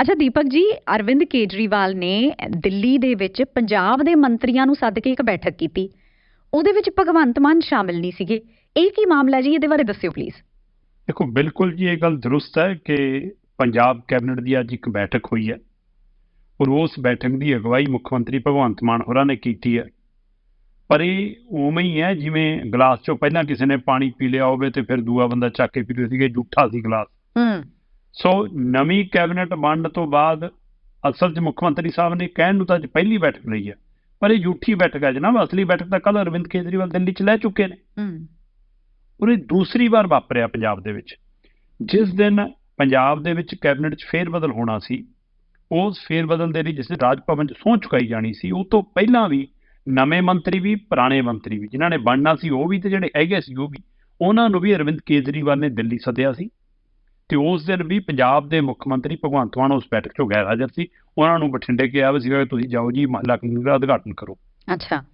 ਅੱਛਾ ਦੀਪਕ ਜੀ ਅਰਵਿੰਦ ਕੇਜਰੀਵਾਲ ਨੇ ਦਿੱਲੀ ਦੇ ਵਿੱਚ ਪੰਜਾਬ ਦੇ ਮੰਤਰੀਆਂ ਨੂੰ ਸੱਦ ਕੇ ਇੱਕ ਬੈਠਕ ਕੀਤੀ। ਉਹਦੇ ਵਿੱਚ ਭਗਵੰਤ ਮਾਨ ਸ਼ਾਮਿਲ ਨਹੀਂ ਸੀਗੇ। ਇਹ ਕੀ ਮਾਮਲਾ ਜੀ? ਇਹਦੇ ਬਾਰੇ ਦੱਸਿਓ ਪਲੀਜ਼ ਦੇਖੋ ਬਿਲਕੁਲ ਜੀ ਇਹ ਗੱਲ ਦਰੁਸਤ ਹੈ ਕਿ ਪੰਜਾਬ ਕੈਬਨਿਟ ਦੀ ਅੱਜ ਇੱਕ ਬੈਠਕ ਹੋਈ ਹੈ ਔਰ ਉਸ ਬੈਠਕ ਦੀ ਅਗਵਾਈ ਮੁੱਖ ਮੰਤਰੀ ਭਗਵੰਤ ਮਾਨ ਹੋਰਾਂ ਨੇ ਕੀਤੀ ਹੈ। ਪਰ ਇਹ ਉਵੇਂ ਹੀ ਹੈ ਜਿਵੇਂ ਗਲਾਸ ਚੋਂ ਪਹਿਲਾਂ ਕਿਸੇ ਨੇ ਪਾਣੀ ਪੀ ਲਿਆ ਹੋਵੇ ਤੇ ਫਿਰ ਦੂਆ ਬੰਦਾ ਚੱਕ ਕੇ ਪੀ ਲਿਆ ਸੀਗਾ ਝੂਠਾ ਸੀ ਗਲਾਸ। ਹੂੰ। ਸੋ ਨਵੀਂ ਕੈਬਨਿਟ ਬਣਨ ਤੋਂ ਬਾਅਦ ਅਸਲ 'ਚ ਮੁੱਖ ਮੰਤਰੀ ਸਾਹਿਬ ਨੇ ਕਹਿਣ ਨੂੰ ਤਾਂ ਅੱਜ ਪਹਿਲੀ ਬੈਠਕ ਲਈ ਹੈ। ਪਰ ਇਹ ਝੂਠੀ ਬੈਠਕ ਹੈ ਜਨਾਬ। ਅਸਲੀ ਬੈਠਕ ਤਾਂ ਕੱਲ ਅਰਵਿੰਦ ਕੇਜਰੀਵਾਲ ਦਿੱਲੀ 'ਚ ਲੈ ਚੁੱਕੇ ਨੇ। ਹੂੰ। ਇਹ ਦੂਸਰੀ ਵਾਰ ਵਾਪਰਿਆ ਪੰਜਾਬ ਦੇ ਵਿੱਚ। ਜਿਸ ਦਿਨ ਪੰਜਾਬ ਦੇ ਵਿੱਚ ਕੈਬਨਿਟ 'ਚ ਫੇਰਬਦਲ ਹੋਣਾ ਸੀ ਉਸ ਫੇਰਬਦਲ ਦੇ ਲਈ ਜਿਸ ਦਿਨ ਰਾਜ ਭਵਨ 'ਚ ਸਹੁੰ ਚੁਕਾਈ ਜਾਣੀ ਸੀ ਉਹ ਤੋਂ ਪਹਿਲਾਂ ਵੀ ਨਵੇਂ ਮੰਤਰੀ ਵੀ ਪੁਰਾਣੇ ਮੰਤਰੀ ਵੀ ਜਿਨ੍ਹਾਂ ਨੇ ਬਣਨਾ ਸੀ ਉਹ ਵੀ ਤੇ ਜਿਹੜੇ ਹੈਗੇ ਸੀ ਉਹ ਵੀ ਉਹਨਾਂ ਨੂੰ ਵੀ ਅਰਵਿੰਦ ਕੇਜਰੀਵਾਲ ਨੇ ਦਿੱਲੀ ਸੱਦਿਆ ਸੀ। ਤੇ ਉਸ ਦਿਨ ਵੀ ਪੰਜਾਬ ਦੇ ਮੁੱਖ ਮੰਤਰੀ ਭਗਵੰਤ ਮਾਨ ਉਸ ਬੈਠਕ 'ਚੋਂ ਗੈਰ ਹਾਜ਼ਰ ਸੀ। ਉਹਨਾਂ ਨੂੰ ਬਠਿੰਡੇ ਕਿਹਾ ਵੀ ਸੀਗਾ ਕਿ ਤੁਸੀਂ ਜਾਓ ਜੀ ਮਹੱਲਾ ਕਲੀਨਿਕ ਦਾ ਉਦਘਾਟਨ ਕਰੋ। ਅੱਛਾ।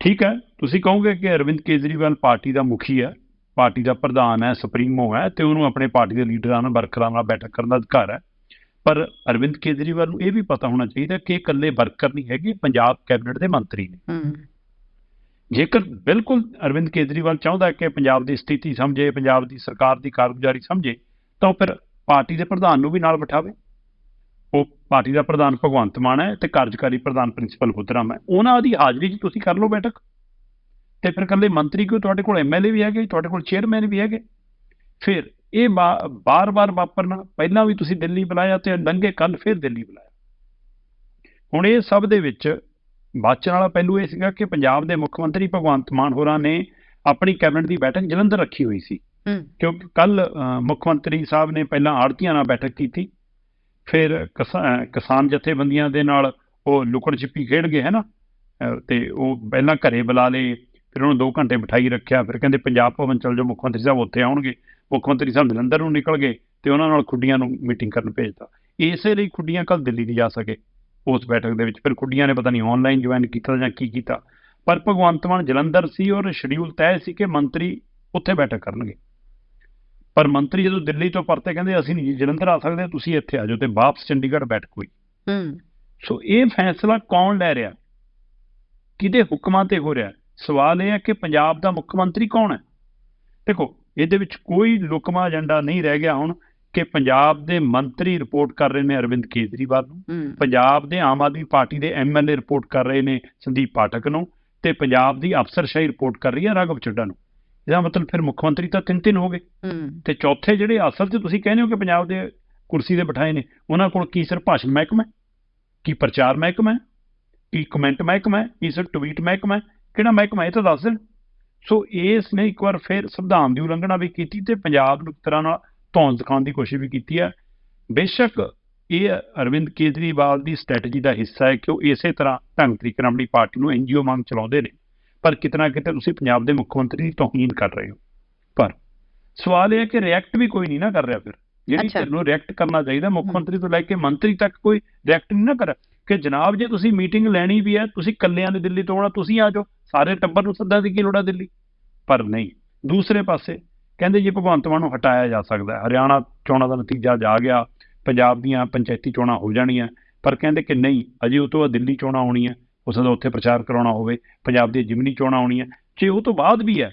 ਠੀਕ ਹੈ ਤੁਸੀਂ ਕਹੋਗੇ ਕਿ ਅਰਵਿੰਦ ਕੇਜਰੀਵਾਲ ਪਾਰਟੀ ਦਾ ਮੁਖੀ ਹੈ ਪਾਰਟੀ ਦਾ ਪ੍ਰਧਾਨ ਹੈ ਸੁਪਰੀਮੋ ਹੈ ਤੇ ਉਹਨੂੰ ਆਪਣੇ ਪਾਰਟੀ ਦੇ ਲੀਡਰਾਂ ਨਾਲ ਵਰਕਰਾਂ ਨਾਲ ਬੈਠਕ ਕਰਨ ਦਾ ਅਧਿਕਾਰ ਹੈ। ਪਰ ਅਰਵਿੰਦ ਕੇਜਰੀਵਾਲ ਨੂੰ ਇਹ ਵੀ ਪਤਾ ਹੋਣਾ ਚਾਹੀਦਾ ਕਿ ਇਕੱਲੇ ਵਰਕਰ ਨਹੀਂ ਹੈਗੇ ਪੰਜਾਬ ਕੈਬਨਿਟ ਦੇ ਮੰਤਰੀ ਨੇ। ਜੇਕਰ ਬਿਲਕੁਲ ਅਰਵਿੰਦ ਕੇਜਰੀਵਾਲ ਚਾਹੁੰਦਾ ਹੈ ਕਿ ਪੰਜਾਬ ਦੀ ਸਥਿਤੀ ਸਮਝੇ ਪੰਜਾਬ ਦੀ ਸਰਕਾਰ ਦੀ ਕਾਰਗੁਜ਼ਾਰੀ ਸਮਝੇ ਤਾਂ ਉਹ ਫਿਰ ਪਾਰਟੀ ਦੇ ਪ੍ਰਧਾਨ ਨੂੰ ਵੀ ਨਾਲ ਬਿਠਾਵੇ। ਉਹ ਪਾਰਟੀ ਦਾ ਪ੍ਰਧਾਨ ਭਗਵੰਤ ਮਾਨ ਹੈ ਤੇ ਕਾਰਜਕਾਰੀ ਪ੍ਰਧਾਨ ਪ੍ਰਿੰਸੀਪਲ ਹੁਦਰਾਮ ਹੈ। ਉਹਨਾਂ ਦੀ ਹਾਜ਼ਰੀ 'ਚ ਤੁਸੀਂ ਕਰ ਲਓ ਬੈਠਕ। ਤੇ ਫਿਰ ਇਕੱਲੇ ਮੰਤਰੀ ਕਿਉਂ ਤੁਹਾਡੇ ਕੋਲ ਐਮਐਲਏ ਵੀ ਹੈਗੇ, ਤੁਹਾਡੇ ਕੋਲ ਚੇਅਰਮੈਨ ਵੀ ਹੈਗੇ। ਫਿਰ ਇਹ ਬਾਰ-ਬਾਰ ਵਾਪਰਨਾ, ਪਹਿਲਾਂ ਵੀ ਤੁਸੀਂ ਦਿੱਲੀ ਬੁਲਾਇਆ ਤੇ ਲੰਘੇ ਕੱਲ ਫਿਰ ਦਿੱਲੀ ਬੁਲਾਇਆ। ਹੁਣ ਇਹ ਸਭ ਦੇ ਵਿੱਚ ਬਾਚਣ ਵਾਲਾ ਪਹਿਲੂ ਇਹ ਸੀਗਾ ਕਿ ਪੰਜਾਬ ਦੇ ਮੁੱਖ ਮੰਤਰੀ ਭਗਵੰਤ ਮਾਨ ਹੋਰਾਂ ਨੇ ਆਪਣੀ ਕੈਬਨਿਟ ਦੀ ਬੈਠਕ ਜਲੰਧਰ ਰੱਖੀ ਹੋਈ ਸੀ। ਕਿਉਂਕਿ ਕੱਲ ਮੁੱਖ ਮੰਤਰੀ ਸਾਹਿਬ ਨੇ ਪਹਿਲਾਂ ਆੜਤੀਆਂ ਨਾਲ ਬੈਠਕ ਕੀਤੀ। ਫਿਰ ਕਿਸਾਨ ਜਥੇਬੰਦੀਆਂ ਦੇ ਨਾਲ ਉਹ ਲੁਕਣ ਛਿਪੀ ਖੇਡ ਗਏ ਹੈ ਨਾ? ਅਹ ਤੇ ਉਹ ਪਹਿਲਾਂ ਘਰੇ ਬੁਲਾ ਲਏ, ਫਿਰ ਉਹਨੂੰ 2 ਘੰਟੇ ਬਿਠਾਈ ਰੱਖਿਆ, ਫਿਰ ਕਹਿੰਦੇ ਪੰਜਾਬ ਭਵਨ ਚਲ ਜਾਓ, ਮੁੱਖ ਮੰਤਰੀ ਸਾਹਿਬ ਉੱਥੇ ਆਉਣਗੇ। ਮੁੱਖ ਮੰਤਰੀ ਸਾਹਿਬ ਜਲੰਧਰ ਨੂੰ ਨਿਕਲ ਗਏ ਤੇ ਉਹਨਾਂ ਨਾਲ ਖੁੱਡੀਆਂ ਨੂੰ ਮੀਟਿੰਗ ਕਰਨ ਭੇਜਤਾ। ਇਸੇ ਲਈ ਖੁੱਡੀਆਂ ਕੱਲ ਦਿੱਲੀ ਨਹੀਂ ਜਾ ਸਕੇ, ਉਸ ਬੈਠਕ ਦੇ ਵਿੱਚ। ਫਿਰ ਖੁੱਡੀਆਂ ਨੇ ਪਤਾ ਨਹੀਂ ਆਨਲਾਈਨ ਜੁਆਇਨ ਕੀਤਾ ਜਾਂ ਕੀ ਕੀਤਾ। ਪਰ ਭਗਵੰਤ ਮਾਨ ਜਲੰਧਰ ਸੀ ਔਰ ਸ਼ਡਿਊਲ ਤੈਅ ਸੀ ਕਿ ਮੰਤਰੀ ਉੱਥੇ ਬੈਠਕ ਕਰਨਗੇ। ਪਰ ਮੰਤਰੀ ਜਦੋਂ ਦਿੱਲੀ ਤੋਂ ਪਰਤੇ ਕਹਿੰਦੇ ਅਸੀਂ ਨਹੀਂ ਜਲੰਧਰ ਆ ਸਕਦੇ ਤੁਸੀਂ ਇੱਥੇ ਆ ਜਾਓ ਤੇ ਵਾਪਸ ਚੰਡੀਗੜ੍ਹ ਬੈਠਕ ਹੋਈ ਹੂੰ। ਸੋ ਇਹ ਫੈਸਲਾ ਕੌਣ ਲੈ ਰਿਹਾ? ਕਿਹਦੇ ਹੁਕਮਾਂ ਤੇ ਹੋ ਰਿਹਾ? ਸਵਾਲ ਇਹ ਹੈ ਕਿ ਪੰਜਾਬ ਦਾ ਮੁੱਖ ਮੰਤਰੀ ਕੌਣ ਹੈ? ਦੇਖੋ ਇਹਦੇ ਵਿੱਚ ਕੋਈ ਲੁਕਮਾ ਏਜੰਡਾ ਨਹੀਂ ਰਹਿ ਗਿਆ ਹੁਣ ਕਿ ਪੰਜਾਬ ਦੇ ਮੰਤਰੀ ਰਿਪੋਰਟ ਕਰ ਰਹੇ ਨੇ ਅਰਵਿੰਦ ਕੇਜਰੀਵਾਲ ਨੂੰ ਪੰਜਾਬ ਦੇ ਆਮ ਆਦਮੀ ਪਾਰਟੀ ਦੇ ਐਮਐਲਏ ਰਿਪੋਰਟ ਕਰ ਰਹੇ ਨੇ ਸੰਦੀਪ ਪਾਠਕ ਨੂੰ ਤੇ ਪੰਜਾਬ ਦੀ ਅਫਸਰਸ਼ਾਹੀ ਰਿਪੋਰਟ ਕਰ ਰਹੀ ਹੈ ਰਾਘਵ ਚੱਡਾ ਨੂੰ। ਇਹਦਾ ਮਤਲਬ ਫਿਰ ਮੁੱਖ ਮੰਤਰੀ ਤਾਂ ਤਿੰਨ ਤਿੰਨ ਹੋ ਗਏ ਤੇ ਚੌਥੇ ਜਿਹੜੇ ਅਸਲ 'ਚ ਤੁਸੀਂ ਕਹਿੰਦੇ ਹੋ ਕਿ ਪੰਜਾਬ ਦੇ ਕੁਰਸੀ ਦੇ ਬਿਠਾਏ ਨੇ ਉਹਨਾਂ ਕੋਲ ਕੀ ਸਿਰ ਭਾਸ਼ਣ ਮਹਿਕਮਾ ਹੈ? ਕੀ ਪ੍ਰਚਾਰ ਮਹਿਕਮਾ ਹੈ? ਕੀ ਕਮੈਂਟ ਮਹਿਕਮਾ ਹੈ? ਕੀ ਸਿਰ ਟਵੀਟ ਮਹਿਕਮਾ ਹੈ? ਕਿਹੜਾ ਮਹਿਕਮਾ ਹੈ? ਇਹ ਤਾਂ ਦੱਸ ਦੇਣ ਸੋ ਇਸ ਨੇ ਇੱਕ ਵਾਰ ਫਿਰ ਸੰਵਿਧਾਨ ਦੀ ਉਲੰਘਣਾ ਵੀ ਕੀਤੀ ਤੇ ਪੰਜਾਬ ਨੂੰ ਇੱਕ ਤਰ੍ਹਾਂ ਨਾਲ ਧੌਣ ਦਿਖਾਉਣ ਦੀ ਕੋਸ਼ਿਸ਼ ਵੀ ਕੀਤੀ ਹੈ ਬੇਸ਼ੱਕ ਇਹ ਅਰਵਿੰਦ ਕੇਜਰੀਵਾਲ ਦੀ ਸਟ੍ਰੈਟਜੀ ਦਾ ਹਿੱਸਾ ਹੈ ਕਿ ਉਹ ਇਸੇ ਤਰ੍ਹਾਂ ਢੰਗ ਤਰੀਕੇ ਨਾਲ ਆਪਣੀ ਪਾਰਟੀ ਨੂੰ ਐਨਜੀਓ ਵਾਂਗ ਚਲਾਉਂਦੇ ਨੇ ਪਰ ਕਿਤਨਾ ਕਿਤੇ ਤੁਸੀਂ ਪੰਜਾਬ ਦੇ ਮੁੱਖ ਮੰਤਰੀ ਦੀ ਤੋਹੀਨ ਕਰ ਰਹੇ ਹੋ। ਪਰ ਸਵਾਲ ਇਹ ਹੈ ਕਿ ਰਿਐਕਟ ਵੀ ਕੋਈ ਨਹੀਂ ਨਾ ਕਰ ਰਿਹਾ ਫਿਰ। ਜਿਹੜੀ ਅੱਛਾ। ਧਿਰ ਨੂੰ ਰਿਐਕਟ ਕਰਨਾ ਚਾਹੀਦਾ ਮੁੱਖ। ਮੰਤਰੀ ਤੋਂ ਲੈ ਕੇ ਮੰਤਰੀ ਤੱਕ ਕੋਈ ਰਿਐਕਟ ਨਹੀਂ ਨਾ ਕਰ ਕਿ ਜਨਾਬ ਜੇ ਤੁਸੀਂ ਮੀਟਿੰਗ ਲੈਣੀ ਵੀ ਹੈ ਤੁਸੀਂ ਇਕੱਲਿਆਂ ਨੇ ਦਿੱਲੀ ਤੋਂ ਆਉਣਾ ਤੁਸੀਂ ਆ ਜਾਓ। ਸਾਰੇ ਟੱਬਰ ਨੂੰ ਸੱਦਾ ਦੀ ਕੀ ਲੋੜ ਦਿੱਲੀ? ਪਰ ਨਹੀਂ। ਦੂਸਰੇ ਪਾਸੇ ਕਹਿੰਦੇ ਜੀ ਭਗਵੰਤ ਮਾਨ ਨੂੰ ਹਟਾਇਆ ਜਾ ਸਕਦਾ ਹਰਿਆਣਾ ਚੋਣਾਂ ਦਾ ਨਤੀਜਾ ਜਾ ਗਿਆ। ਪੰਜਾਬ ਦੀਆਂ ਪੰਚਾਇਤੀ ਚੋਣਾਂ ਹੋ ਜਾਣੀਆਂ। ਪਰ ਕਹਿੰਦੇ ਕਿ ਨਹੀਂ ਅਜੇ ਉਹ ਤੋਂ ਦਿੱਲੀ ਚੋਣਾਂ ਆਉਣੀਆਂ ਉਸ ਦਾ ਉੱਥੇ ਪ੍ਰਚਾਰ ਕਰਾਉਣਾ ਹੋਵੇ ਪੰਜਾਬ ਦੀ ਜਿਮਨੀ ਚੋਣਾਂ ਆਉਣੀਆਂ ਜੇ ਉਹ ਤੋਂ ਬਾਅਦ ਵੀ ਹੈ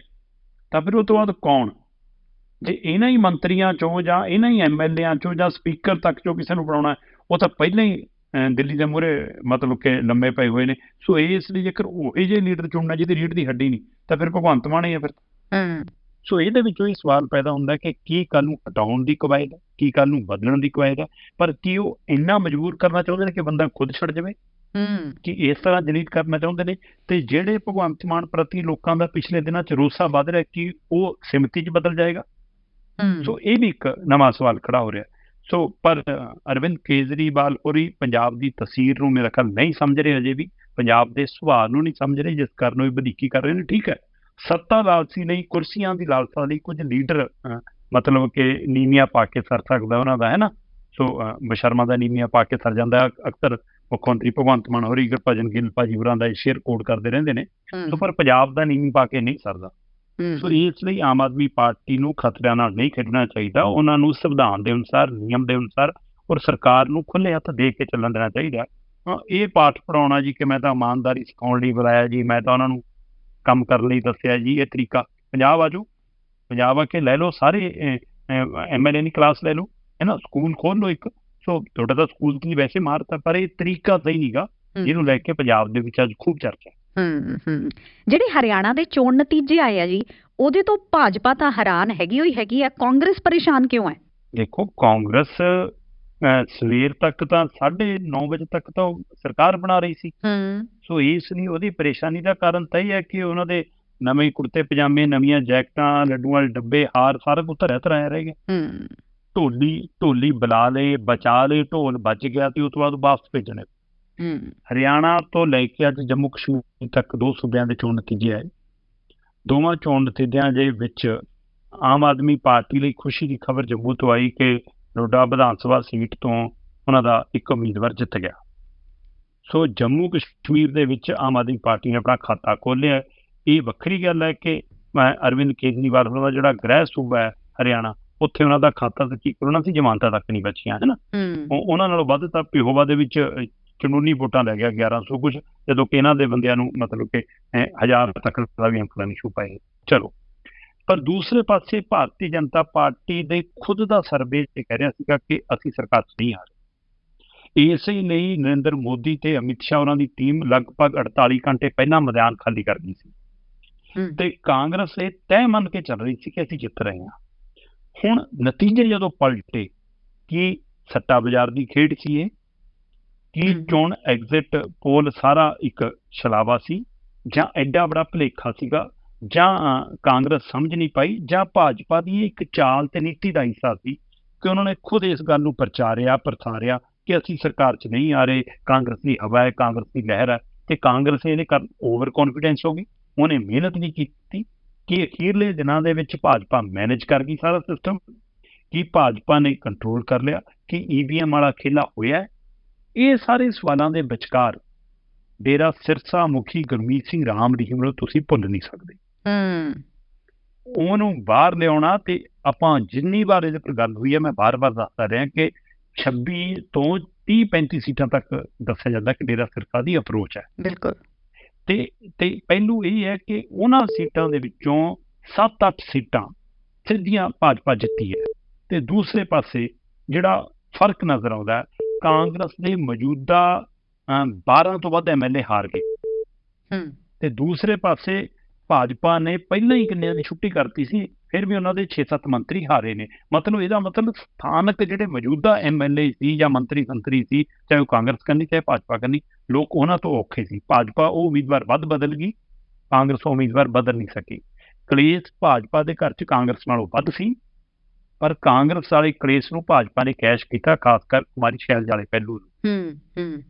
ਤਾਂ ਫਿਰ ਉਹ ਤੋਂ ਬਾਅਦ ਕੌਣ? ਜੇ ਇਹਨਾਂ ਹੀ ਮੰਤਰੀਆਂ ਚੋਂ ਜਾਂ ਇਹਨਾਂ ਹੀ ਐਮਐਲਏਆਂ ਚੋਂ ਜਾਂ ਸਪੀਕਰ ਤੱਕ ਚੋਂ ਕਿਸੇ ਨੂੰ ਬਣਾਉਣਾ ਹੈ, ਉਹ ਤਾਂ ਪਹਿਲਾਂ ਹੀ ਦਿੱਲੀ ਦੇ ਮੂਹਰੇ ਮਤਲਬ ਕਿ ਲੰਮੇ ਪਏ ਹੋਏ ਨੇ। ਸੋ ਇਸ ਲਈ ਜੇਕਰ ਉਹ ਇਹ ਜੇ ਲੀਡਰ ਚੁਣਨਾ ਜਿਹਦੀ ਰੀੜ ਦੀ ਹੱਡੀ ਨਹੀਂ ਤਾਂ ਫਿਰ ਭਗਵੰਤ ਮਾਨ ਹੀ ਹੈ ਫਿਰ। ਹੂੰ। ਸੋ ਇਹਦੇ ਵਿੱਚੋਂ ਇਹ ਸਵਾਲ ਪੈਦਾ ਹੁੰਦਾ ਕਿ ਕੀ ਕੱਲ ਨੂੰ ਹਟਾਉਣ ਦੀ ਕਵਾਇਦ ਹੈ ਕੀ ਕੱਲ ਨੂੰ ਬਦਲਣ ਦੀ ਕਵਾਇਦ ਹੈ ਪਰ ਕੀ ਉਹ ਇੰਨਾ ਮਜਬੂਰ ਕਰਨਾ ਚਾਹੁੰਦੇ ਨੇ ਕਿ ਬੰਦਾ ਖੁਦ ਛੱਡ ਜਾਵੇ? ਹੂੰ। ਕਿ ਇਸ ਤਰ੍ਹਾਂ ਜਲੀਟ ਕਰਨਾ ਚਾਹੁੰਦੇ ਨੇ ਤੇ ਜਿਹੜੇ ਭਗਵੰਤ ਮਾਨ ਪ੍ਰਤੀ ਲੋਕਾਂ ਦਾ ਪਿਛਲੇ ਦਿਨਾਂ 'ਚ ਰੋਸਾ ਵੱਧ ਰਿਹਾ ਕਿ ਉਹ ਸਿਮਤੀ 'ਚ ਬਦਲ ਜਾਏਗਾ? ਸੋ ਇਹ ਵੀ ਇੱਕ ਨਵਾਂ ਸਵਾਲ ਖੜਾ ਹੋ ਰਿਹਾ। ਸੋ ਪਰ ਅਰਵਿੰਦ ਕੇਜਰੀਵਾਲ ਹੋਰੀ ਪੰਜਾਬ ਦੀ ਤਸਵੀਰ ਨੂੰ ਮੇਰਾ ਖਿਆਲ ਨਹੀਂ ਸਮਝ ਰਹੇ ਅਜੇ ਵੀ। ਪੰਜਾਬ ਦੇ ਸੁਭਾਅ ਨੂੰ ਨਹੀਂ ਸਮਝ ਰਹੇ ਜਿਸ ਕਾਰਨ ਉਹ ਵਧੀਕੀ ਕਰ ਰਹੇ ਨੇ। ਠੀਕ ਹੈ। ਸੱਤਾ ਲਾਲਸੀ ਨਹੀਂ ਕੁਰਸੀਆਂ ਦੀ ਲਾਲਸਾ ਲਈ ਕੁਝ ਲੀਡਰ ਮਤਲਬ ਕਿ ਨੀਵੀਆਂ ਪਾ ਕੇ ਸਰ ਸਕਦਾ ਉਹਨਾਂ ਦਾ ਹੈ ਨਾ? ਸੋ ਬਸ਼ਰਮਾ ਦਾ ਨੀਵੀਆਂ ਪਾ ਕੇ ਸਰ ਜਾਂਦਾ। ਅਕਸਰ ਮੁੱਖ ਮੰਤਰੀ ਭਗਵੰਤ ਮਾਨ ਹੋਰੀ ਗੁਰਭਜਨ ਗਿੱਲ ਭਾਜੀ ਹੋਰਾਂ ਦਾ ਸ਼ੇਅਰ ਕੋਡ ਕਰਦੇ ਰਹਿੰਦੇ ਨੇ। ਸੋ ਪਰ ਪੰਜਾਬ ਦਾ ਨੀਵੀਂ ਪਾ ਕੇ ਨਹੀਂ ਸਰਦਾ। ਸੋ ਇਸ ਲਈ ਆਮ ਆਦਮੀ ਪਾਰਟੀ ਨੂੰ ਖਤਰਿਆਂ ਨਾਲ ਨਹੀਂ ਖੇਡਣਾ ਚਾਹੀਦਾ। ਉਹਨਾਂ ਨੂੰ ਸੰਵਿਧਾਨ ਦੇ ਅਨੁਸਾਰ ਨਿਯਮ ਦੇ ਅਨੁਸਾਰ ਔਰ ਸਰਕਾਰ ਨੂੰ ਖੁੱਲੇ ਹੱਥ ਦੇ ਕੇ ਚੱਲਣ ਦੇਣਾ ਚਾਹੀਦਾ। ਇਹ ਪਾਠ ਪੜਾਉਣਾ ਜੀ ਕਿ ਮੈਂ ਤਾਂ ਇਮਾਨਦਾਰੀ ਸਿਖਾਉਣ ਲਈ ਬੁਲਾਇਆ ਜੀ ਮੈਂ ਤਾਂ ਉਹਨਾਂ ਨੂੰ ਕੰਮ ਕਰਨ ਲਈ ਦੱਸਿਆ ਜੀ ਇਹ ਤਰੀਕਾ। ਪੰਜਾਬ ਆ ਜਾਓ। ਪੰਜਾਬ ਆ ਕੇ ਲੈ ਲਓ ਸਾਰੇ ਐਮਐਲਏ ਦੀ ਕਲਾਸ ਲੈ ਲਓ। ਹੈ ਨਾ ਸਕੂਲ ਖੋਲ ਲਓ ਇੱਕ। ਸੋ ਤੁਹਾਡਾ ਤਾਂ ਸਕੂਲ ਦੀ ਵੈਸੇ ਮਾਰਤਾ ਪਰ ਇਹ ਤਰੀਕਾ ਸਹੀ ਨਹੀਂਗਾ। ਜਿਹਨੂੰ ਲੈ ਕੇ ਪੰਜਾਬ ਦੇ ਵਿੱਚ ਅੱਜ ਖੂਬ ਚਰਚਾ ਹੈ। ਹੂੰ ਜਿਹੜੇ ਹਰਿਆਣਾ ਦੇ ਚੋਣ ਨਤੀਜੇ ਆਏ ਆ ਜੀ ਉਹਦੇ ਤੋਂ ਭਾਜਪਾ ਤਾਂ ਹੈਰਾਨ ਹੈਗੀ ਹੋਈ ਹੈਗੀ ਆ। ਕਾਂਗਰਸ ਪਰੇਸ਼ਾਨ ਕਿਉਂ ਹੈ? ਦੇਖੋ ਕਾਂਗਰਸ ਸਵੇਰ ਤੱਕ ਤਾਂ 9:30 ਵਜੇ ਤੱਕ ਤਾਂ ਸਰਕਾਰ ਬਣਾ ਰਹੀ ਸੀ। ਹੂੰ। ਸੋ ਇਸ ਲਈ ਉਹਦੀ ਪਰੇਸ਼ਾਨੀ ਦਾ ਕਾਰਨ ਤਾਂ ਇਹ ਹੈ ਕਿ ਉਹਨਾਂ ਦੇ ਨਵੇਂ ਕੁੜਤੇ ਪਜਾਮੇ ਨਵੀਆਂ ਜੈਕਟਾਂ ਲੱਡੂਆਂ ਵਾਲੇ ਡੱਬੇ ਹਾਰ ਸਾਰਾ ਕੁਝ ਧਰਿਆ ਧਰਾਇਆ ਰਹਿ ਗਿਆ ਹੂੰ। ਢੋਲੀ ਢੋਲੀ ਬੁਲਾ ਲਏ ਬਚਾ ਲਏ ਢੋਲ ਵੱਜ ਗਿਆ ਤੇ ਉਸ ਤੋਂ ਬਾਅਦ ਵਾਪਸ ਭੇਜਣੇ ਹੂੰ। ਹਰਿਆਣਾ ਤੋਂ ਲੈ ਕੇ ਅੱਜ ਜੰਮੂ ਕਸ਼ਮੀਰ ਤੱਕ ਦੋ ਸੂਬਿਆਂ ਦੇ ਚੋਣ ਨਤੀਜੇ ਆਏ। ਦੋਵਾਂ ਚੋਣ ਨਤੀਜਿਆਂ ਦੇ ਵਿੱਚ ਆਮ ਆਦਮੀ ਪਾਰਟੀ ਲਈ ਖੁਸ਼ੀ ਦੀ ਖਬਰ ਜੰਮੂ ਤੋਂ ਆਈ ਕਿ ਨੋਡਾ ਵਿਧਾਨ ਸਭਾ ਸੀਟ ਤੋਂ ਉਹਨਾਂ ਦਾ ਇੱਕ ਉਮੀਦਵਾਰ ਜਿੱਤ ਗਿਆ। ਸੋ ਜੰਮੂ ਕਸ਼ਮੀਰ ਦੇ ਵਿੱਚ ਆਮ ਆਦਮੀ ਪਾਰਟੀ ਨੇ ਆਪਣਾ ਖਾਤਾ ਖੋਲ੍ਹਿਆ। ਇਹ ਵੱਖਰੀ ਗੱਲ ਹੈ ਕਿ ਮੈਂ ਅਰਵਿੰਦ ਕੇਜਰੀਵਾਲ ਦਾ ਜਿਹੜਾ ਗ੍ਰਹਿ ਸੂਬਾ ਹੈ ਹਰਿਆਣਾ ਉੱਥੇ ਉਹਨਾਂ ਦਾ ਖਾਤਾ ਤੇ ਕੀ ਕਰਨਾ ਸੀ ਜ਼ਮਾਨਤਾਂ ਤੱਕ ਨਹੀਂ ਬਚੀਆਂ ਹੈ ਨਾ? ਹੂੰ। ਉਹ- ਉਹਨਾਂ ਨਾਲੋਂ ਵੱਧ ਤਾਂ ਪਿਹੋਵਾ ਦੇ ਵਿੱਚ ਕਾਨੂੰਨੀ ਵੋਟਾਂ ਲੈ ਗਿਆ 1100 ਕੁਝ ਜਦੋਂ ਕਿ ਇਹਨਾਂ ਦੇ ਬੰਦਿਆਂ ਨੂੰ ਮਤਲਬ ਕਿ ਅਹ, ਹਜ਼ਾਰ ਤੱਕ ਦਾ ਵੀ ਅੰਕੜਾ ਨਹੀਂ ਛੂ ਪਾਏ ਚਲੋ। ਪਰ ਦੂਸਰੇ ਪਾਸੇ ਭਾਰਤੀ ਜਨਤਾ ਪਾਰਟੀ ਦੇ ਖੁਦ ਦਾ ਸਰਵੇ ਇਹ ਕਹਿ ਰਿਹਾ ਸੀਗਾ ਕਿ ਅਸੀਂ ਸਰਕਾਰ 'ਚ ਨਹੀਂ ਆ ਰਹੇ। ਇਸੇ ਲਈ ਨਰਿੰਦਰ ਮੋਦੀ ਤੇ ਅਮਿਤ ਸ਼ਾਹ ਉਹਨਾਂ ਦੀ ਟੀਮ ਲਗਭਗ 48 ਘੰਟੇ ਪਹਿਲਾਂ ਮੈਦਾਨ ਖਾਲੀ ਕਰ ਗਈ ਸੀ। ਹੂੰ। ਤੇ ਕਾਂਗਰਸ ਇਹ ਤੈਅ ਮੰਨ ਕੇ ਚੱਲ ਰਹੀ ਸੀ ਕਿ ਅਸੀਂ ਜਿੱਤ ਰਹੇ ਹਾਂ। ਹੁਣ ਨਤੀਜੇ ਜਦੋਂ ਪਲਟੇ ਕਿ ਸੱਟਾ ਬਾਜ਼ਾਰ ਦੀ ਖੇਡ ਸੀ ਇਹ? ਕੀ। ਚੋਣ ਐਗਜ਼ਿਟ ਪੋਲ ਸਾਰਾ ਇੱਕ ਛਲਾਵਾ ਸੀ? ਜਾਂ ਐਡਾ ਬੜਾ ਭੁਲੇਖਾ ਸੀਗਾ? ਜਾਂ ਕਾਂਗਰਸ ਸਮਝ ਨਹੀਂ ਪਾਈ? ਜਾਂ ਭਾਜਪਾ ਦੀ ਇੱਕ ਚਾਲ ਤੇ ਨੀਤੀ ਦਾ ਹਿੱਸਾ ਸੀ ਕਿ ਉਹਨਾਂ ਨੇ ਖੁਦ ਇਸ ਗੱਲ ਨੂੰ ਪ੍ਰਚਾਰਿਆ ਪ੍ਰਸਾਰਿਆ ਕਿ ਅਸੀਂ ਸਰਕਾਰ 'ਚ ਨਹੀਂ ਆ ਰਹੇ ਕਾਂਗਰਸ ਦੀ ਹਵਾ ਹੈ ਕਾਂਗਰਸ ਦੀ ਲਹਿਰ ਹੈ ਤੇ ਕਾਂਗਰਸ ਇਹਨੇ ਕਰ ਓਵਰ ਕੌਨਫੀਡੈਂਸ ਹੋ ਗਈ। ਉਹਨੇ ਮਿਹਨਤ ਨਹੀਂ ਕੀਤੀ। ਕਿ ਅਖੀਰਲੇ ਦਿਨਾਂ ਦੇ ਵਿੱਚ ਭਾਜਪਾ ਮੈਨੇਜ ਕਰ ਗਈ ਸਾਰਾ ਸਿਸਟਮ ਕਿ ਭਾਜਪਾ ਨੇ ਕੰਟਰੋਲ ਕਰ ਲਿਆ ਕਿ ਈਵੀਐਮ ਵਾਲਾ ਖੇਲਾ ਹੋਇਆ। ਇਹ ਸਾਰੇ ਸਵਾਲਾਂ ਦੇ ਵਿਚਕਾਰ ਡੇਰਾ ਸਿਰਸਾ ਮੁਖੀ ਗੁਰਮੀਤ ਸਿੰਘ ਰਾਮ ਰਹੀਮ ਨੂੰ ਤੁਸੀਂ ਭੁੱਲ ਨਹੀਂ ਸਕਦੇ। ਹੂੰ। ਉਹਨੂੰ ਬਾਹਰ ਲਿਆਉਣਾ ਤੇ ਆਪਾਂ ਜਿੰਨੀ ਵਾਰ ਇਹਦੇ ਪਰ ਗੱਲ ਹੋਈ ਹੈ ਮੈਂ ਬਾਰ-ਬਾਰ ਦੱਸਦਾ ਰਿਹਾ ਕਿ 26 ਤੋਂ 30 35 ਸੀਟਾਂ ਤੱਕ ਦੱਸਿਆ ਜਾਂਦਾ ਕਿ ਡੇਰਾ ਸਿਰਸਾ ਦੀ ਅਪਰੋਚ ਹੈ। ਬਿਲਕੁਲ। ਤੇ ਤੇ ਪਹਿਲੂ ਇਹ ਹੈ ਕਿ ਉਹਨਾਂ ਸੀਟਾਂ ਦੇ ਵਿੱਚੋਂ 7-8 ਸੀਟਾਂ ਸਿੱਧੀਆਂ ਭਾਜਪਾ ਜਿੱਤੀ ਹੈ ਤੇ ਦੂਸਰੇ ਪਾਸੇ ਜਿਹੜਾ ਫ਼ਰਕ ਨਜ਼ਰ ਆਉਂਦਾ ਹੈ ਕਾਂਗਰਸ ਦੇ ਮੌਜੂਦਾ ਅਮ, 12 ਤੋਂ ਵੱਧ ਐਮਐਲਏ ਹਾਰ ਗਏ। ਹੂੰ। ਤੇ ਦੂਸਰੇ ਪਾਸੇ ਭਾਜਪਾ ਨੇ ਪਹਿਲਾਂ ਹੀ ਕਿੰਨਿਆਂ ਦੀ ਛੁੱਟੀ ਕਰਤੀ ਸੀ ਫਿਰ ਵੀ ਉਹਨਾਂ ਦੇ 6-7 ਮੰਤਰੀ ਹਾਰੇ ਨੇ। ਮਤਲਬ ਇਹਦਾ ਮਤਲਬ ਸਥਾਨਕ ਜਿਹੜੇ ਮੌਜੂਦਾ ਐਮਐਲਏ ਸੀ ਜਾਂ ਮੰਤਰੀ ਸੰਤਰੀ ਸੀ ਚਾਹੇ ਉਹ ਕਾਂਗਰਸ ਕਰਨੀ ਚਾਹੇ ਭਾਜਪਾ ਕਰਨੀ ਲੋਕ ਉਹਨਾਂ ਤੋਂ ਔਖੇ ਸੀ। ਭਾਜਪਾ ਉਹ ਉਮੀਦਵਾਰ ਵੱਧ ਬਦਲ ਗਈ ਕਾਂਗਰਸ ਉਹ ਉਮੀਦਵਾਰ ਬਦਲ ਨਹੀਂ ਸਕੀ। ਕਲੇਸ਼ ਭਾਜਪਾ ਦੇ ਘਰ 'ਚ ਕਾਂਗਰਸ ਨਾਲੋਂ ਵੱਧ ਸੀ ਪਰ ਕਾਂਗਰਸ ਵਾਲੇ ਕਲੇਸ਼ ਨੂੰ ਭਾਜਪਾ ਨੇ ਕੈਸ਼ ਕੀਤਾ ਖਾਸ ਕਰ ਕੁਮਾਰੀ ਸ਼ੈਲਜ ਵਾਲੇ ਪਹਿਲੂ ਨੂੰ। ਹੂੰ ਹੂੰ।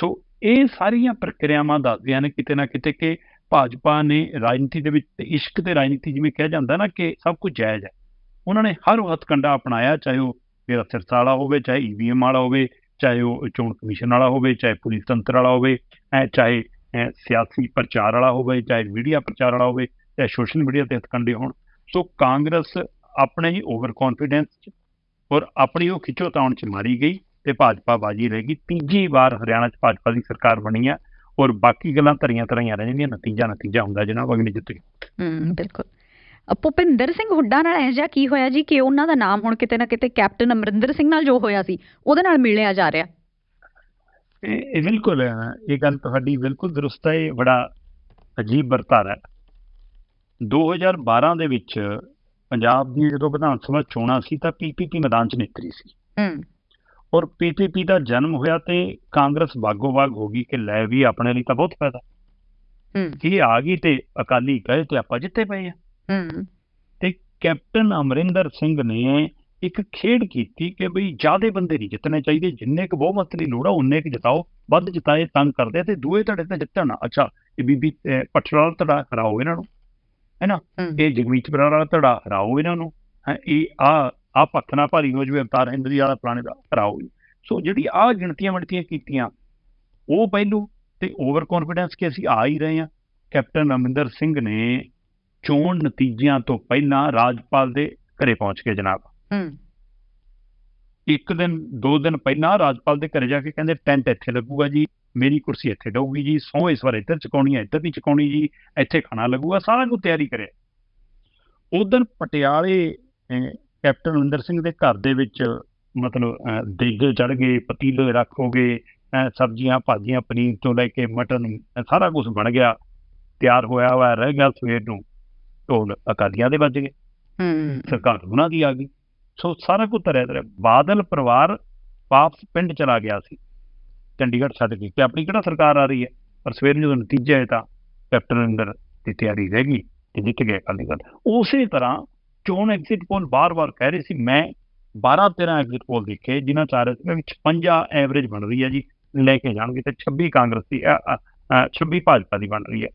ਸੋ ਇਹ ਸਾਰੀਆਂ ਪ੍ਰਕਿਰਿਆਵਾਂ ਦੱਸਦੀਆਂ ਨੇ ਕਿਤੇ ਨਾ ਕਿਤੇ ਕਿ ਭਾਜਪਾ ਨੇ ਰਾਜਨੀਤੀ ਦੇ ਵਿੱਚ ਤੇ ਇਸ਼ਕ ਤੇ ਰਾਜਨੀਤੀ ਜਿਵੇਂ ਕਿਹਾ ਜਾਂਦਾ ਨਾ ਕਿ ਸਭ ਕੁਝ ਜਾਇਜ਼ ਹੈ। ਉਹਨਾਂ ਨੇ ਹਰ ਹੱਥ ਹੱਥਕੰਡਾ ਅਪਣਾਇਆ, ਚਾਹੇ ਉਹ ਮੇਰਾ ਸਿਰਸਾ ਵਾਲਾ ਹੋਵੇ, ਚਾਹੇ ਈਵੀਐਮ ਵਾਲਾ ਹੋਵੇ, ਚਾਹੇ ਉਹ ਚੋਣ ਕਮਿਸ਼ਨ ਵਾਲਾ ਹੋਵੇ, ਚਾਹੇ ਪੁਲਿਸ ਤੰਤਰ ਵਾਲਾ ਹੋਵੇ ਚਾਹੇ ਸਿਆਸੀ ਪ੍ਰਚਾਰ ਵਾਲਾ ਹੋਵੇ, ਚਾਹੇ ਮੀਡੀਆ ਪ੍ਰਚਾਰ ਵਾਲਾ ਹੋਵੇ, ਚਾਹੇ ਸੋਸ਼ਲ ਮੀਡੀਆ ਤੇ ਹੱਥਕੰਡੇ ਹੋਣ। ਸੋ ਕਾਂਗਰਸ ਆਪਣੇ ਹੀ ਓਵਰ ਕੌਨਫੀਡੈਂਸ ਚ ਔਰ ਆਪਣੀ ਉਹ ਖਿੱਚੋਤਾਉਣ ਚ ਮਾਰੀ ਗਈ ਤੇ ਭਾਜਪਾ ਬਾਜੀ ਰਹਿ ਗਈ। ਤੀਜੀ ਵਾਰ ਹਰਿਆਣਾ ਚ ਭਾਜਪਾ ਦੀ ਸਰਕਾਰ ਬਣੀ ਹੈ ਔਰ ਬਾਕੀ ਗੱਲਾਂ ਧਰੀਆਂ ਧਰੀਆਂ ਰਹਿ ਜਾਂਦੀਆਂ ਨਤੀਜਾ ਨਤੀਜਾ ਹੁੰਦਾ ਜਨਾਬ ਅਗਲੇ ਜਿੱਤ ਹੂੰ ਬਿਲਕੁਲ। ਭੁਪਿੰਦਰ ਸਿੰਘ ਹੁੱਡਾ ਨਾਲ ਇਹ ਜਿਹਾ ਕੀ ਹੋਇਆ ਜੀ ਕਿ ਉਹਨਾਂ ਦਾ ਨਾਮ ਹੁਣ ਕਿਤੇ ਨਾ ਕਿਤੇ ਕੈਪਟਨ ਅਮਰਿੰਦਰ ਸਿੰਘ ਨਾਲ ਜੋ ਹੋਇਆ ਸੀ ਉਹਦੇ ਨਾਲ ਮਿਲਿਆ ਜਾ ਰਿਹਾ? ਇਹ ਬਿਲਕੁਲ ਹੈ, ਇਹ ਗੱਲ ਤੁਹਾਡੀ ਬਿਲਕੁਲ ਦਰੁਸਤ ਹੈ ਇਹ ਬੜਾ ਅਜੀਬ ਵਰਤਾਰਾ ਹੈ। 2012 ਦੇ ਵਿੱਚ ਪੰਜਾਬ ਦੀ ਜਦੋਂ ਵਿਧਾਨ ਸਭਾ ਚੋਣਾਂ ਸੀ ਤਾਂ ਪੀਪੀਪੀ ਮੈਦਾਨ 'ਚ ਨਿਕਲੀ ਸੀ। ਹੂੰ। ਔਰ ਪੀਪੀਪੀ ਦਾ ਜਨਮ ਹੋਇਆ ਤੇ ਕਾਂਗਰਸ ਬਾਗੋ ਬਾਗ ਹੋ ਗਈ ਕਿ ਲੈ ਵੀ ਆਪਣੇ ਲਈ ਤਾਂ ਬਹੁਤ ਫਾਇਦਾ। ਹੂੰ। ਇਹ ਆ ਗਈ ਤੇ ਅਕਾਲੀ ਕਹੇ ਤੇ ਆਪਾਂ ਜਿੱਤੇ ਪਏ ਆ। ਹੂੰ। ਤੇ ਕੈਪਟਨ ਅਮਰਿੰਦਰ ਸਿੰਘ ਨੇ ਇੱਕ ਖੇਡ ਕੀਤੀ ਕਿ ਬਈ ਜਿਆਦੇ ਬੰਦੇ ਨਹੀਂ ਜਿੱਤਣੇ ਚਾਹੀਦੇ ਜਿੰਨੇ ਕੁ ਬਹੁਮਤ ਦੀ ਲੋੜ ਆ ਉਨੇ ਕੁ ਜਿਤਾਓ ਵੱਧ ਜਿਤਾਏ ਤੰਗ ਕਰਦੇ ਤੇ ਦੂਏ ਧੜੇ ਤੇ ਜਿੱਤਣਾ ਅੱਛਾ ਇਹ ਬੀਬੀ ਵਾਲਾ ਧੜਾ ਹਰਾਓ ਇਹਨਾਂ ਨੂੰ ਹੈਨਾ ਇਹ ਜਗਮੀਤ ਬਰਾੜ ਧੜਾ ਹਰਾਓ ਇਹਨਾਂ ਨੂੰ ਹੈਂ, ਇਹ ਆ ਆ ਪੱਥਨਾ ਭਾਰੀ ਹੋ ਜਵੇ ਅਵਤਾਰ ਹਿੰਦਰੀ ਵਾਲਾ ਪੁਰਾਣੇ ਦਾ ਹਰਾਓ ਸੋ ਜਿਹੜੀ ਆ ਗਿਣਤੀਆਂ ਮਿਣਤੀਆਂ ਕੀਤੀਆਂ ਉਹ ਪਹਿਲੂ ਤੇ ਓਵਰ ਕੌਨਫੀਡੈਂਸ ਕਿ ਅਸੀਂ ਆ ਹੀ ਰਹੇ ਹਾਂ। ਕੈਪਟਨ ਅਮਰਿੰਦਰ ਸਿੰਘ ਨੇ ਚੋਣ ਨਤੀਜਿਆਂ ਤੋਂ ਪਹਿਲਾਂ ਰਾਜਪਾਲ ਦੇ ਘਰੇ ਪਹੁੰਚ ਕੇ ਜਨਾਬ। ਹੂੰ। ਇੱਕ ਦਿਨ ਦੋ ਦਿਨ ਪਹਿਲਾਂ ਰਾਜਪਾਲ ਦੇ ਘਰੇ ਜਾ ਕੇ ਕਹਿੰਦੇ ਟੈਂਟ ਇੱਥੇ ਲੱਗੂਗਾ ਜੀ ਮੇਰੀ ਕੁਰਸੀ ਇੱਥੇ ਡਊਗੀ ਜੀ ਸਹੁੰ ਇਸ ਵਾਰ ਇੱਧਰ ਚੁਕਾਉਣੀ ਹੈ ਇੱਧਰ ਨਹੀਂ ਚੁਕਾਉਣੀ ਜੀ ਇੱਥੇ ਖਾਣਾ ਲੱਗੂਗਾ ਸਾਰਾ ਕੁਝ ਤਿਆਰੀ ਕਰਿਆ। ਉਦੋਂ ਪਟਿਆਲੇ ਅਹ, ਕੈਪਟਨ ਅਮਰਿੰਦਰ ਸਿੰਘ ਦੇ ਘਰ ਦੇ ਵਿੱਚ ਮਤਲਬ ਅਹ, ਦੇਗੇ ਚੜ ਗਏ ਪਤੀਲੇ ਰੱਖੋਗੇ ਅਹ, ਸਬਜ਼ੀਆਂ ਭਾਜੀਆਂ ਪਨੀਰ ਤੋਂ ਲੈ ਕੇ ਮਟਨ ਸਾਰਾ ਕੁਝ ਬਣ ਗਿਆ। ਤਿਆਰ ਹੋਇਆ ਹੋਇਆ ਰਹਿ ਗਿਆ ਸਵੇਰ ਨੂੰ। ਢੋਲ ਅਕਾਲੀਆਂ ਦੇ ਵੱਜ ਗਏ। ਹੂੰ। ਸਰਕਾਰ ਉਹਨਾਂ ਦੀ ਆ ਗਈ। ਸੋ ਸਾਰਾ ਕੁਝ ਤਰਿਆ ਤਰਿਆ। ਬਾਦਲ ਪਰਿਵਾਰ ਵਾਪਸ ਪਿੰਡ ਚਲਾ ਗਿਆ ਸੀ। ਚੰਡੀਗੜ੍ਹ ਛੱਡ ਕੇ। ਕਿ ਆਪਣੀ ਕਿਹੜਾ ਸਰਕਾਰ ਆ ਰਹੀ ਹੈ? ਪਰ ਸਵੇਰ ਨੂੰ ਜਦੋਂ ਨਤੀਜਾ ਹੈ ਤਾਂ ਕੈਪਟਨ ਅੰਦਰ ਦੀ ਤਿਆਰੀ ਰਹਿ ਗਈ ਤੇ ਜਿੱਤ ਗਏ ਅਕਾਲੀ ਦਲ। ਉਸੇ ਤਰ੍ਹਾਂ ਚੋਣ ਐਗਜ਼ਿਟ ਪੋਲ ਬਾਰ-ਬਾਰ ਕਹਿ ਰਹੇ ਸੀ ਮੈਂ 12-13 ਐਗਜ਼ਿਟ ਪੋਲ ਦੇਖੇ ਜਿਨ੍ਹਾਂ ਚ ਆ ਰਿਹਾ ਸੀ ਕਿ 56 ਐਵਰੇਜ ਬਣ ਰਹੀ ਹੈ ਜੀ ਲੈ ਕੇ ਜਾਣਗੇ ਤੇ 26 ਕਾਂਗਰਸ ਦੀ ਅ, 26 ਭਾਜਪਾ ਦੀ ਬਣ ਰਹੀ ਹੈ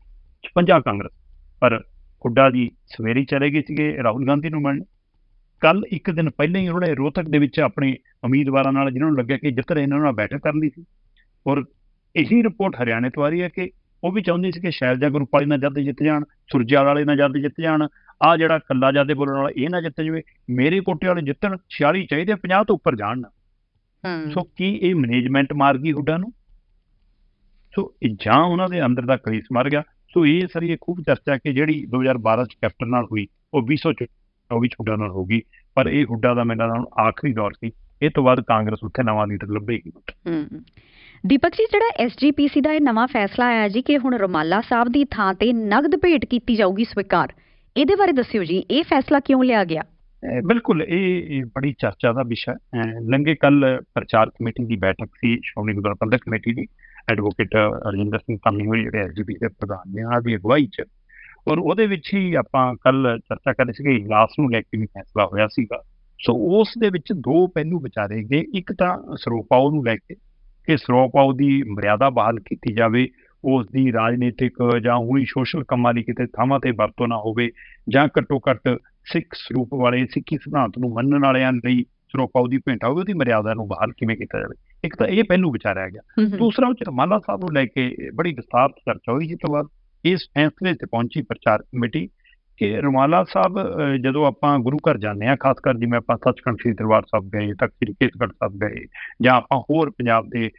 56 ਕਾਂਗਰਸ। ਪਰ ਹੁੱਡਾ ਜੀ ਸਵੇਰੇ ਚਲੇ ਗਏ ਸੀਗੇ ਰਾਹੁਲ ਗਾਂਧੀ ਨੂੰ ਮਿਲਣ। ਕੱਲ ਇੱਕ ਦਿਨ ਪਹਿਲਾਂ ਹੀ ਉਹਨਾਂ ਨੇ ਰੋਹਤਕ ਦੇ ਵਿੱਚ ਆਪਣੇ ਉਮੀਦਵਾਰਾਂ ਨਾਲ ਜਿਨ੍ਹਾਂ ਨੂੰ ਲੱਗਿਆ ਕਿ ਜਿੱਤ ਰਹੇ ਇਹਨਾਂ ਨਾਲ ਬੈਠਕ ਕਰ ਲਈ ਸੀ। ਔਰ ਇਹੀ ਰਿਪੋਰਟ ਹਰਿਆਣੇ ਤੋਂ ਆ ਰਹੀ ਹੈ ਕਿ ਉਹ ਵੀ ਚਾਹੁੰਦੇ ਸੀ ਕਿ ਸ਼ੈਲਜਾ ਗਰੁੱਪ ਵਾਲੇ ਨਾਲ ਜਦ ਜਿੱਤ ਜਾਣ ਸੁਰਜੇਵਾਲ ਵਾਲੇ ਨਾਲ ਜਦ ਜਿੱਤ ਜਾਣ ਆ ਜਿਹੜਾ ਕੱਲਾ ਜਾਦੇ ਬੋਲਣ ਵਾਲਾ ਇਹ ਨਾ ਜਿੱਤ ਜਾਵੇ। ਮੇਰੇ ਕੋਟੇ ਵਾਲੇ ਜਿੱਤਣ 46 ਚਾਹੀਦੇ 50 ਤੋਂ ਉੱਪਰ ਜਾਣ ਨਾ। ਹੂੰ। ਸੋ ਕੀ ਇਹ ਮੈਨੇਜਮੈਂਟ ਮਾਰ ਗਈ ਹੁੱਡਾ ਨੂੰ? ਸੋ ਇਹ ਜਾਂ ਉਹਨਾਂ ਦੇ ਅੰਦਰ ਦਾ ਕਲੀਸ ਮਰ ਗਿਆ। ਸੋ ਇਹ ਸਾਰੀ ਇਹ ਖੂਬ ਚਰਚਾ ਕਿ ਜਿਹੜੀ 2012 ਚ ਕੈਪਟਨ ਨਾਲ ਹੋਈ ਉਹ 2024 ਚ ਹੁੱਡਾ ਨਾਲ ਹੋਗੀ ਪਰ ਇਹ ਹੁੱਡਾ ਦਾ ਮੇਰਾ ਨਾਮ ਆਖਰੀ ਦੌਰ ਸੀ। ਇਹ ਤੋਂ ਬਾਅਦ ਕਾਂਗਰਸ ਉੱਥੇ ਨਵਾਂ ਲੀਡਰ ਲੱਭੇਗੀ। ਹੂੰ। ਦੀਪਕ ਜੀ ਜਿਹੜਾ ਐਸਜੀਪੀਸੀ ਦਾ ਇਹ ਨਵਾਂ ਫੈਸਲਾ ਆਇਆ ਜੀ ਕਿ ਹੁਣ ਰਮਾਲਾ ਸਾਹਿਬ ਦੀ ਥਾਂ ਤੇ ਨਗਦ ਭੇਟ ਕੀਤੀ ਜਾਊਗੀ ਸਵੀਕਾਰ ਇਹਦੇ ਬਾਰੇ ਦੱਸਿਓ ਜੀ, ਇਹ ਫੈਸਲਾ ਕਿਉਂ ਲਿਆ ਗਿਆ? ਬਿਲਕੁਲ, ਇਹ ਬੜੀ ਚਰਚਾ ਦਾ ਵਿਸ਼ਾ ਹੈ। ਅਹ ਕੱਲ ਪ੍ਰਚਾਰ ਕਮੇਟੀ ਦੀ ਬੈਠਕ ਸੀ, ਸ਼੍ਰੋਮਣੀ ਗੁਰਦੁਆਰਾ ਪ੍ਰਬੰਧਕ ਕਮੇਟੀ ਦੀ। ਐਡਵੋਕੇਟ ਰਜਿੰਦਰ ਸਿੰਘ ਧਾਮੀ ਹੋਈ ਜਿਹੜੇ ਐਸਜੀਪੀ ਦੇ ਪ੍ਰਧਾਨ ਨੇ, ਉਹਨਾਂ ਦੀ ਅਗਵਾਈ 'ਚ। ਔਰ ਉਹਦੇ ਵਿੱਚ ਹੀ ਆਪਾਂ ਕੱਲ ਚਰਚਾ ਕਰ ਰਹੇ ਸੀਗੇ, ਇਜਲਾਸ ਨੂੰ ਲੈ ਕੇ ਵੀ ਫੈਸਲਾ ਹੋਇਆ ਸੀਗਾ। ਸੋ ਉਸ ਦੇ ਵਿੱਚ ਦੋ ਪਹਿਲੂ ਵਿਚਾਰੇ ਗਏ। ਇੱਕ ਤਾਂ ਸਰੋਪਾਓ ਨੂੰ ਲੈ ਕੇ, ਕਿ ਸਰੋਪਾਓ ਦੀ ਮਰਿਆਦਾ ਬਹਾਲ ਕੀਤੀ ਜਾਵੇ। ਉਸ ਦੀ ਰਾਜਨੀਤਿਕ ਜਾਂ ਹੋਈ ਸੋਸ਼ਲ ਕੰਮਾਂ ਲਈ ਕਿਤੇ ਥਾਵਾਂ ਤੇ ਵਰਤੋਂ ਨਾ ਹੋਵੇ ਜਾਂ ਘੱਟੋ ਘੱਟ ਸਿੱਖ ਸਰੂਪ ਵਾਲੇ ਸਿੱਖੀ ਸਿਧਾਂਤ ਨੂੰ ਮੰਨਣ ਵਾਲਿਆਂ ਲਈ ਸਰੋਪਾਓ ਦੀ ਭੇਂਟਾ ਹੋਵੇ ਉਹਦੀ ਮਰਿਆਦਾ ਨੂੰ ਬਹਾਲ ਕਿਵੇਂ ਕੀਤਾ ਜਾਵੇ? ਇੱਕ ਤਾਂ ਇਹ ਪਹਿਲੂ ਵਿਚਾਰਿਆ ਗਿਆ। ਦੂਸਰਾ ਉਹ ਰਮਾਲਾ ਸਾਹਿਬ ਨੂੰ ਲੈ ਕੇ ਬੜੀ ਵਿਸਤਾਰ ਚਰਚਾ ਹੋਈ ਜਿਸ ਤੋਂ ਬਾਅਦ। ਇਸ ਫੈਸਲੇ ਤੇ ਪਹੁੰਚੀ ਪ੍ਰਚਾਰ ਕਮੇਟੀ ਕਿ ਰਮਾਲਾ ਸਾਹਿਬ ਜਦੋਂ ਆਪਾਂ ਗੁਰੂ ਘਰ ਜਾਂਦੇ ਆ ਖਾਸ ਕਰ ਜਿਵੇਂ ਆਪਾਂ ਸੱਚਖੰਡ ਸ੍ਰੀ ਦਰਬਾਰ ਸਾਹਿਬ ਗਏ ਤਖਤ ਸ੍ਰੀ ਕੇਸਗੜ੍ਹ ਸਾਹਿਬ ਗਏ, ਜਾਂ ਆਪਾਂ ਹੋਰ ਪੰਜਾਬ ਦੇ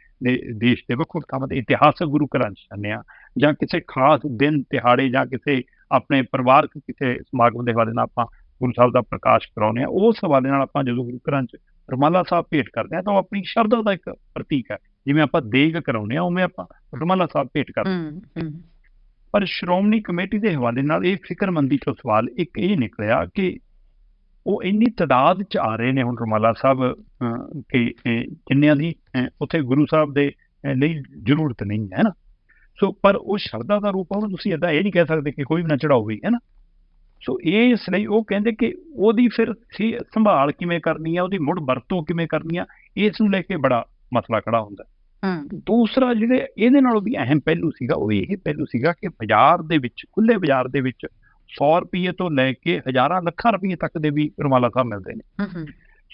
ਦੇਸ਼ ਦੇ ਵੱਖ ਵੱਖ ਥਾਵਾਂ ਤੇ ਇਤਿਹਾਸਕ ਗੁਰੂ ਘਰਾਂ 'ਚ ਜਾਂਦੇ ਆ ਜਾਂ ਕਿਸੇ ਖਾਸ ਦਿਨ ਦਿਹਾੜੇ ਜਾਂ ਕਿਸੇ ਆਪਣੇ ਪਰਿਵਾਰਕ ਕਿਸੇ ਸਮਾਗਮ ਦੇ ਹਵਾਲੇ ਨਾਲ ਆਪਾਂ ਗੁਰੂ ਸਾਹਿਬ ਦਾ ਪ੍ਰਕਾਸ਼ ਕਰਾਉਂਦੇ ਆ ਉਸ ਹਵਾਲੇ ਨਾਲ ਆਪਾਂ ਜਦੋਂ ਗੁਰੂ ਘਰਾਂ 'ਚ ਰਮਾਲਾ ਸਾਹਿਬ ਭੇਟ ਕਰਦੇ ਆ ਤਾਂ ਉਹ ਆਪਣੀ ਸ਼ਰਧਾ ਦਾ ਇੱਕ ਪ੍ਰਤੀਕ ਹੈ, ਜਿਵੇਂ ਆਪਾਂ ਦੇਗ ਕਰਾਉਂਦੇ ਆ ਉਵੇਂ ਆਪਾਂ ਰਮਾਲਾ ਸਾਹਿਬ ਭੇਟ ਕਰਦੇ ਹਾਂ। ਪਰ ਸ਼੍ਰੋਮਣੀ ਕਮੇਟੀ ਦੇ ਹਵਾਲੇ ਨਾਲ ਇਹ ਫਿਕਰਮੰਦੀ ਤੋਂ ਸਵਾਲ ਇੱਕ ਇਹ ਨਿਕਲਿਆ ਕਿ ਉਹ ਇੰਨੀ ਤਾਦਾਦ ਚ ਆ ਰਹੇ ਨੇ ਹੁਣ ਰਮਾਲਾ ਸਾਹਿਬ ਕਿ ਜਿੰਨਿਆਂ ਦੀ ਉੱਥੇ ਗੁਰੂ ਸਾਹਿਬ ਦੇ ਅਹ, ਲਈ ਜ਼ਰੂਰਤ ਨਹੀਂ ਹੈ ਨਾ। ਸੋ ਪਰ ਉਹ ਸ਼ਰਧਾ ਦਾ ਰੂਪ ਆ ਉਹਨੂੰ ਤੁਸੀਂ ਏਦਾਂ ਇਹ ਨਹੀਂ ਕਹਿ ਸਕਦੇ ਕਿ ਕੋਈ ਵੀ ਨਾ ਚੜਾਓਗੇ ਹੈ ਨਾ। ਸੋ ਇਹ ਇਸ ਲਈ ਉਹ ਕਹਿੰਦੇ ਕਿ ਉਹਦੀ ਫਿਰ ਸੰਭਾਲ ਕਿਵੇਂ ਕਰਨੀ ਆ ਉਹਦੀ ਮੁੜ ਵਰਤੋਂ ਕਿਵੇਂ ਕਰਨੀ ਆ ਇਸ ਨੂੰ ਲੈ ਕੇ ਬੜਾ ਮਸਲਾ ਖੜਾ ਹੁੰਦਾ। ਦੂਸਰਾ ਜਿਹੜੇ ਇਹਦੇ ਨਾਲੋਂ ਵੀ ਅਹਿਮ ਪਹਿਲੂ ਸੀਗਾ ਉਹ ਇਹ ਪਹਿਲੂ ਸੀਗਾ ਕਿ ਬਾਜ਼ਾਰ ਦੇ ਵਿੱਚ ਖੁੱਲੇ ਬਾਜ਼ਾਰ ਦੇ ਵਿੱਚ 100 ਰੁਪਏ ਤੋਂ ਲੈ ਕੇ ਹਜ਼ਾਰਾਂ ਲੱਖਾਂ ਰੁਪਏ ਤੱਕ ਦੇ ਵੀ ਰੁਮਾਲਾ ਸਾਹਿਬ ਮਿਲਦੇ ਨੇ। ਹੂੰ ਹੂੰ।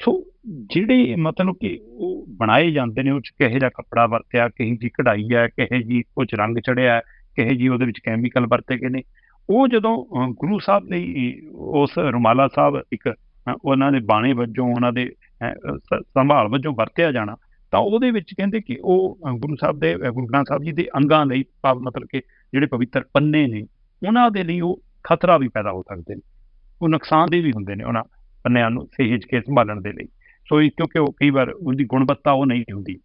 ਸੋ ਜਿਹੜੇ ਮਤਲਬ ਕਿ ਉਹ ਬਣਾਏ ਜਾਂਦੇ ਨੇ ਉਹ ਚ ਕਿਹੋ ਜਿਹਾ ਕੱਪੜਾ ਵਰਤਿਆ ਕਿਹੋ ਜੀ ਕਢਾਈ ਹੈ ਕਿਹੋ ਜੀ ਚ ਰੰਗ ਚੜਿਆ ਕਿਹੋ ਜੀ ਉਹਦੇ ਵਿੱਚ ਕੈਮੀਕਲ ਵਰਤੇ ਗਏ ਨੇ ਉਹ ਜਦੋਂ ਗੁਰੂ ਸਾਹਿਬ ਲਈ ਉਸ ਰੁਮਾਲਾ ਸਾਹਿਬ ਇੱਕ ਉਹਨਾਂ ਦੇ ਬਾਣੇ ਵਜੋਂ ਉਹਨਾਂ ਦੇ ਸੰਭਾਲ ਵਜੋਂ ਵਰਤਿਆ ਜਾਣਾ ਤਾਂ ਉਹਦੇ ਵਿੱਚ ਕਹਿੰਦੇ ਕਿ ਉਹ ਗੁਰੂ ਸਾਹਿਬ ਦੇ ਗੁਰੂ ਗ੍ਰੰਥ ਸਾਹਿਬ ਜੀ ਦੇ ਅੰਗਾਂ ਲਈ ਭਾਵ ਮਤਲਬ ਕਿ ਜਿਹੜੇ ਪਵਿੱਤਰ ਪੰਨੇ ਨੇ, ਉਹਨਾਂ ਦੇ ਲਈ ਉਹ ਖਤਰਾ ਵੀ ਪੈਦਾ ਹੋ ਸਕਦੇ ਨੇ। ਉਹ ਨੁਕਸਾਨਦੇਹ ਵੀ ਹੁੰਦੇ ਨੇ ਉਹਨਾਂ ਪੰਨਿਆਂ ਨੂੰ ਸਹੇਜ ਕੇ ਸੰਭਾਲਣ ਦੇ ਲਈ। ਸੋ ਇਹ ਕਿਉਂਕਿ ਉਹ ਕਈ ਵਾਰ ਉਹਦੀ ਗੁਣਵੱਤਾ ਉਹ ਨਹੀਂ ਹੁੰਦੀ।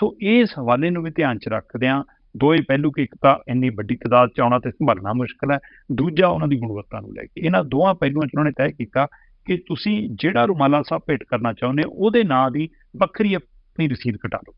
ਸੋ ਇਸ ਹਵਾਲੇ ਨੂੰ ਵੀ ਧਿਆਨ ਚ ਰੱਖਦਿਆਂ ਦੋ ਪਹਿਲੂ ਕਿ ਇੱਕ ਤਾਂ ਇੰਨੀ ਵੱਡੀ ਤਾਦਾਦ ਚ ਆਉਣਾ ਤੇ ਸੰਭਾਲਣਾ ਮੁਸ਼ਕਲ ਹੈ, ਦੂਜਾ ਉਹਨਾਂ ਦੀ ਗੁਣਵੱਤਾ ਨੂੰ ਲੈ ਕੇ। ਇਹਨਾਂ ਦੋਹਾਂ ਪਹਿਲੂਆਂ ਚ ਉਹਨਾਂ ਨੇ ਤੈਅ ਕੀਤਾ ਕਿ ਤੁਸੀਂ ਜਿਹੜਾ ਰੁਮਾਲਾ ਸਾਹਿਬ ਭੇਟ ਕਰਨਾ ਚਾਹੁੰਦੇ ਹੋ, ਉਹਦੇ ਨਾਂ ਦੀ ਵੱਖਰੀ ਆਪਣੀ ਰਸੀਦ ਕਟਾ ਲਓ।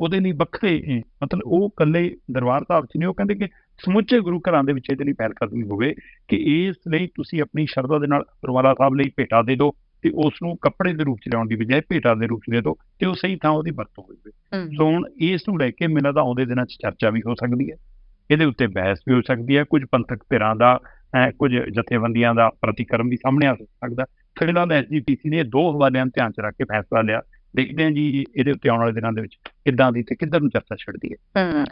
ਉਹਦੇ ਲਈ ਵੱਖਰੇ ਮਤਲਬ ਉਹ ਇਕੱਲੇ ਦਰਬਾਰ ਸਾਹਿਬ ਚ ਨਹੀਂ ਉਹ ਕਹਿੰਦੇ ਕਿ ਸਮੁੱਚੇ ਗੁਰੂ ਘਰਾਂ ਦੇ ਵਿੱਚ ਇਹਦੇ ਲਈ ਪਹਿਲ ਕਦਮੀ ਹੋਵੇ ਕਿ ਇਸ ਲਈ ਤੁਸੀਂ ਆਪਣੀ ਸ਼ਰਧਾ ਦੇ ਨਾਲ ਰੁਮਾਲਾ ਸਾਹਿਬ ਲਈ ਭੇਟਾ ਦੇ ਦਿਓ ਤੇ ਉਸ ਨੂੰ ਕੱਪੜੇ ਦੇ ਰੂਪ ਚ ਲਿਆਉਣ ਦੀ ਬਜਾਏ ਭੇਟਾ ਦੇ ਰੂਪ ਚ ਦੇ ਦਿਓ ਤੇ ਉਹ ਸਹੀ ਥਾਂ ਉਹਦੀ ਵਰਤੋਂ ਹੋਵੇ। ਹੂੰ। ਸੋ ਹੁਣ ਇਸ ਨੂੰ ਲੈ ਕੇ ਮੈਨੂੰ ਲੱਗਦਾ ਆਉਂਦੇ ਦਿਨਾਂ 'ਚ ਚਰਚਾ ਵੀ ਹੋ ਸਕਦੀ ਹੈ। ਇਹਦੇ ਉੱਤੇ ਬਹਿਸ ਵੀ ਹੋ ਸਕਦੀ ਹੈ। ਕੁਝ ਪੰਥਕ ਧਿਰਾਂ ਦਾ ਕੁਝ ਜਥੇਬੰਦੀਆਂ ਦਾ ਪ੍ਰਤੀਕਰਮ ਵੀ ਸਾਹਮਣੇ ਆ ਸਕਦਾ। ਫਿਲਹਾਲ ਐਸਜੀਪੀਸੀ ਨੇ ਦੋ ਹਵਾਲਿਆਂ ਧਿਆਨ 'ਚ ਰੱਖ ਕੇ ਫੈਸਲਾ ਲਿਆ। ਦੇਖਦੇ ਹਾਂ ਜੀ ਇਹਦੇ ਉੱਤੇ ਆਉਣ ਵਾਲੇ ਦਿਨਾਂ ਦੇ ਵਿੱਚ ਕਿੱਦਾਂ ਦੀ ਤੇ ਕਿੱਧਰ ਨੂੰ ਚਰਚਾ ਛੱਡਦੀ ਹੈ।